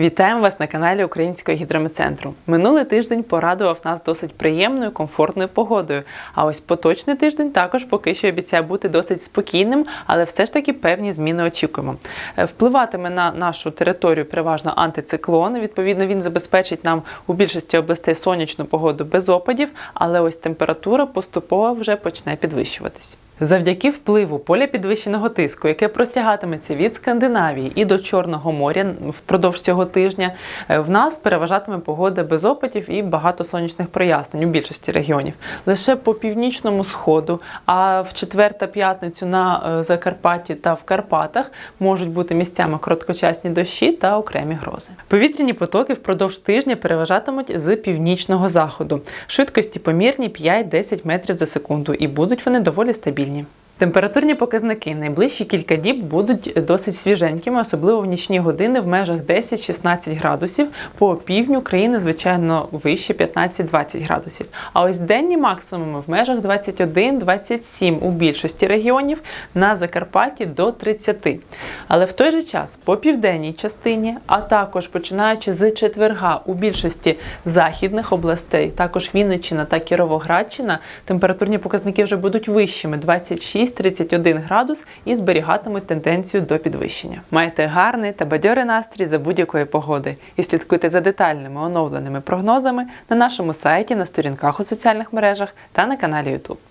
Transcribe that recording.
Вітаємо вас на каналі Українського гідрометцентру. Минулий тиждень порадував нас досить приємною, комфортною погодою. А ось поточний тиждень також поки що обіцяє бути досить спокійним, але все ж таки певні зміни очікуємо. Е, Впливатиме на нашу територію переважно антициклон. Відповідно, він забезпечить нам у більшості областей сонячну погоду без опадів, але ось температура поступово вже почне підвищуватись. Завдяки впливу поля підвищеного тиску, яке простягатиметься від Скандинавії і до Чорного моря впродовж цього тижня, е, в нас переважатиме погода без опадів і багато сонячних прояснень у більшості регіонів. Лише по північному сходу, а в четвер та п'ятницю на е, Закарпатті та в Карпатах можуть бути місцями короткочасні дощі та окремі грози. Повітряні потоки впродовж тижня переважатимуть з північного заходу. Швидкості помірні 5-10 метрів за секунду, і будуть вони доволі стабільні. Температурні показники найближчі кілька діб будуть досить свіженькими, особливо в нічні години в межах 10-16 градусів. По півдню країни, звичайно, вище 15-20 градусів. А ось денні максимуми в межах 21-27 у більшості регіонів, на Закарпатті до 30. Але в той же час по південній частині, а також починаючи з четверга у більшості західних областей, також Вінниччина та Кіровоградщина, температурні показники вже будуть вищими 26-31 градус і зберігатимуть тенденцію до підвищення. Майте гарний та бадьорий настрій за будь-якої погоди і слідкуйте за детальними оновленими прогнозами на нашому сайті, на сторінках у соціальних мережах та на каналі YouTube.